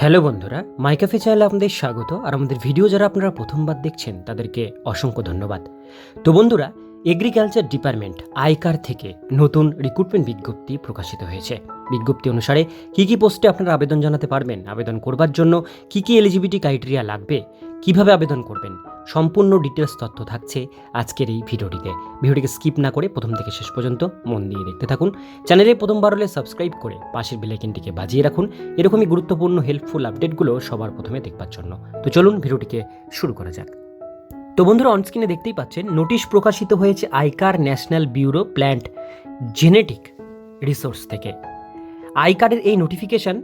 Hello বন্ধুরা মাইকাফে চ্যানেলে আপনাদের স্বাগত, আর আমাদের ভিডিও যারা আপনারা প্রথমবার দেখছেন, তাদেরকে অসংখ্য ধন্যবাদ। তো বন্ধুরা এগ্রিকালচার ডিপার্টমেন্ট আইকার থেকে নতুন রিক্রুটমেন্ট বিজ্ঞপ্তি প্রকাশিত হয়েছে। বিজ্ঞপ্তি অনুসারে কী কী পোস্টে আপনারা আবেদন জানাতে পারবেন, আবেদন করবার জন্য কী কী এলিজিবিলিটি ক্রাইটেরিয়া লাগবে কীভাবে আবেদন করবেন? সম্পূর্ণ ডিটেলস তথ্য থাকছে আজকের এই ভিডিওটিতে। ভিডিওটিকে স্কিপ না করে প্রথম থেকে শেষ পর্যন্ত মন দিয়ে দেখতে থাকুন। চ্যানেলে প্রথমবার হলে সাবস্ক্রাইব করে পাশের বেলাইকিনটিকে বাজিয়ে রাখুন। এরকমই গুরুত্বপূর্ণ হেল্পফুল আপডেটগুলো সবার প্রথমে দেখবার জন্য। তো চলুন ভিডিওটিকে শুরু করা যাক। তো বন্ধুরা অনস্ক্রিনে দেখতেই পাচ্ছেন, নোটিশ প্রকাশিত হয়েছে ICAR national bureau plant genetic resource থেকে। আইকারের এই নোটিফিকেশন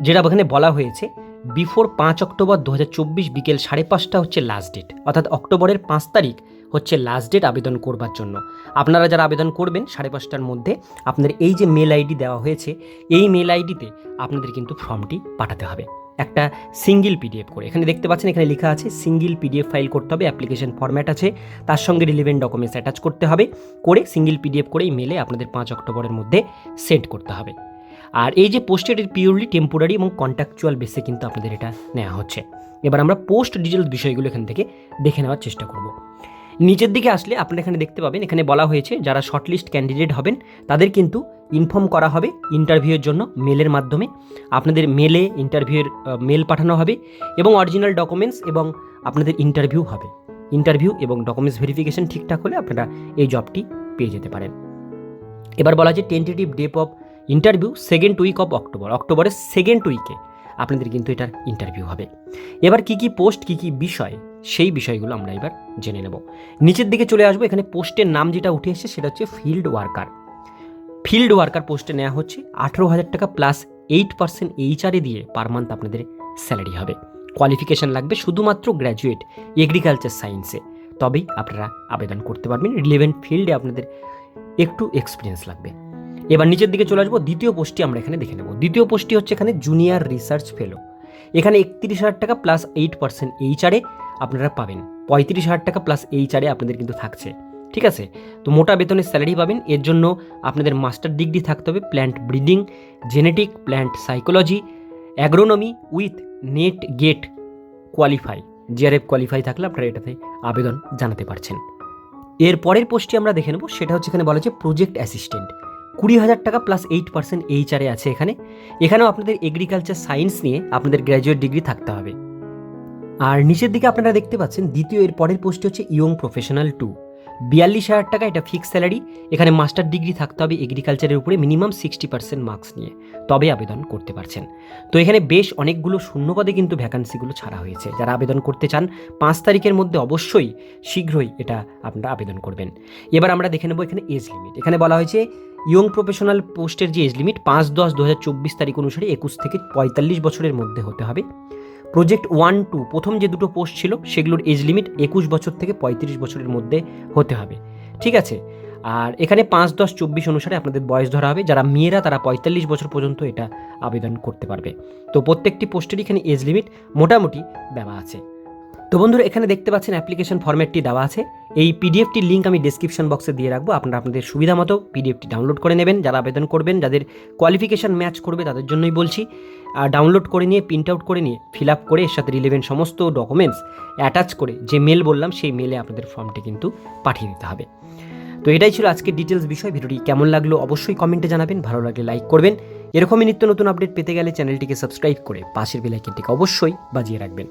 যেটা এখানে বলা হয়েছে বিফোর পাঁচ অক্টোবর দু হাজার চব্বিশ বিকেল সাড়ে পাঁচটা হচ্ছে লাস্ট ডেট অর্থাৎ অক্টোবরের পাঁচ তারিখ হচ্ছে লাস্ট ডেট আবেদন করবার জন্য। আপনারা যারা আবেদন করবেন সাড়ে পাঁচটার মধ্যে, আপনাদের এই যে মেল আইডি দেওয়া হয়েছে, এই মেল আইডিতে আপনাদের কিন্তু ফর্মটি পাঠাতে হবে। একটা সিঙ্গেল পিডিএফ করে। এখানে দেখতে পাচ্ছেন, এখানে লেখা আছে সিঙ্গেল পিডিএফ ফাইল করতে হবে অ্যাপ্লিকেশন ফর্ম্যাট আছে। তার সঙ্গে রিলেভেন্ট ডকুমেন্টস অ্যাটাচ করতে হবে। করে সিঙ্গেল পিডিএফ করে এই মেলে আপনাদের পাঁচ অক্টোবরের মধ্যে সেন্ড করতে হবে। আর এই যে পোস্টেড পিওরলি টেম্পোরারি এবং কন্ট্রাকচুয়াল বেসে কিন্তু আপনাদের এটা নেওয়া হচ্ছে। এবার আমরা পোস্ট ডিটেল বিষয়গুলো এখান থেকে দেখে নেওয়ার চেষ্টা করব। নিচের দিকে আসলে আপনারা এখানে দেখতে পাবেন, এখানে বলা হয়েছে যারা শর্টলিস্ট ক্যান্ডিডেট হবেন, তাদের কিন্তু ইনফর্ম করা হবে ইন্টারভিউয়ের জন্য মেলের মাধ্যমে। আপনাদের মেলে ইন্টারভিউয়ের মেল পাঠানো হবে এবং অরিজিনাল ডকুমেন্টস এবং আপনাদের ইন্টারভিউ হবে। ইন্টারভিউ এবং ডকুমেন্টস ভেরিফিকেশন ঠিকঠাক হলে আপনারা এই জবটি পেয়ে যেতে পারেন। এবার বলা যে tentative date of interview second week of October, অক্টোবরের সেকেন্ড উইকে আপনাদের কিন্তু এটার ইন্টারভিউ হবে। এবার কি কি পোস্ট, কি কি বিষয়, সেই বিষয়গুলো আমরা এবার জেনে নেব। নিচের দিকে চলে আসব, এখানে পোস্টের নাম যেটা উঠে এসেছে সেটা হচ্ছে ফিল্ড ওয়ার্কার। ফিল্ড ওয়ার্কার পোস্টে নেওয়া হচ্ছে আঠেরো হাজার টাকা প্লাস এইট পার্সেন্ট এইচআরে দিয়ে পার মান্থ আপনাদের স্যালারি হবে। কোয়ালিফিকেশান লাগবে শুধুমাত্র গ্র্যাজুয়েট এগ্রিকালচার সায়েন্সে। তবেই আপনারা আবেদন করতে পারবেন। রিলেভেন্ট ফিল্ডে আপনাদের একটু এক্সপিরিয়েন্স লাগবে। এবার নিচের দিকে চলে আসব, দ্বিতীয় পোস্টটি আমরা এখানে দেখে নেব। দ্বিতীয় পোস্টটি হচ্ছে এখানে জুনিয়র রিসার্চ ফেলো এখানে একত্রিশ হাজার টাকা প্লাস এইট পার্সেন্ট এইচআরে আপনারা পাবেন। পঁয়ত্রিশ হাজার টাকা প্লাস এইচআরে আপনাদের কিন্তু থাকছে। ঠিক আছে? তো মোটা বেতনের স্যালারি পাবেন। এর জন্য আপনাদের মাস্টার ডিগ্রি থাকতে হবে plant breeding genetic plant psychology agronomy with NET GATE qualify JRF qualify থাকলে আপনারা এটাতে আবেদন জানাতে পারছেন। এর পরের পোস্টটি আমরা দেখে নেব, সেটা হচ্ছে এখানে বলা হচ্ছে প্রজেক্ট অ্যাসিস্ট্যান্ট কুড়ি হাজার টাকা প্লাস এইট পার্সেন্ট এইচআরে আছে এখানে। এখানেও আপনাদের এগ্রিকালচার সায়েন্স নিয়ে আপনাদের গ্র্যাজুয়েট ডিগ্রি থাকতে হবে। আর নিচের দিকে আপনারা দেখতে পাচ্ছেন, দ্বিতীয় এর পরের পোস্টটি হচ্ছে ইয়ং প্রফেশনাল টু বিয়াল্লিশ হাজার টাকা এটা ফিক্স স্যালারি এখানে মাস্টার ডিগ্রি থাকতে হবে এগ্রিকালচারের উপরে মিনিমাম সিক্সটি পার্সেন্ট মার্কস নিয়ে। তবে আবেদন করতে পারছেন। তো এখানে বেশ অনেকগুলো শূন্যপদে কিন্তু ভ্যাকান্সিগুলো ছাড়া হয়েছে। যারা আবেদন করতে চান, পাঁচ তারিখের মধ্যে অবশ্যই শীঘ্রই এটা আপনারা আবেদন করবেন। এবার আমরা দেখে নেব এখানে এজ লিমিট এখানে বলা হয়েছে ইয়ং প্রফেশনাল পোস্টের যে এজ লিমিট, পাঁচ দশ দু চব্বিশ তারিখ অনুসারে একুশ থেকে পঁয়তাল্লিশ বছরের মধ্যে হতে হবে। প্রজেক্ট ওয়ান টু প্রথম যে দুটো পোস্ট ছিল, সেগুলোর এজ লিমিট একুশ বছর থেকে পঁয়ত্রিশ বছরের মধ্যে হতে হবে। ঠিক আছে? আর এখানে পাঁচ দশ চব্বিশ অনুসারে আপনাদের বয়স ধরা হবে। যারা মেয়েরা, তারা পঁয়তাল্লিশ বছর পর্যন্ত এটা আবেদন করতে পারবে। তো প্রত্যেকটি পোস্টের এখানে এজ লিমিট মোটামুটি দেওয়া আছে। তো বন্ধুরা, এখানে দেখতে পাচ্ছেন অ্যাপ্লিকেশন ফরম্যাটটি দেওয়া আছে। এই পিডিএফটির লিঙ্ক আমি ডিসক্রিপশন বক্সে দিয়ে রাখব। আপনারা আপনাদের সুবিধা মতো পিডিএফটি ডাউনলোড করে নেবেন। যারা আবেদন করবেন, যাদের কোয়ালিফিকেশান ম্যাচ করবে, তাদের জন্যই বলছি। আর ডাউনলোড করে নিয়ে প্রিন্ট আউট করে নিয়ে ফিল আপ করে, এর সাথে রিলেভেন্ট সমস্ত ডকুমেন্টস অ্যাটাচ করে, যে মেল বললাম, সেই মেলে আপনাদের ফর্মটি কিন্তু পাঠিয়ে দিতে হবে। তো এটাই ছিল আজকের ডিটেলস বিষয়। ভিডিওটি কেমন লাগল অবশ্যই কমেন্টে জানাবেন। ভালো লাগলে লাইক করবেন। এরকমই নিত্য নতুন আপডেট পেতে গেলে চ্যানেলটিকে সাবস্ক্রাইব করে পাশের বেলাইকেনটিকে অবশ্যই বাজিয়ে রাখবেন।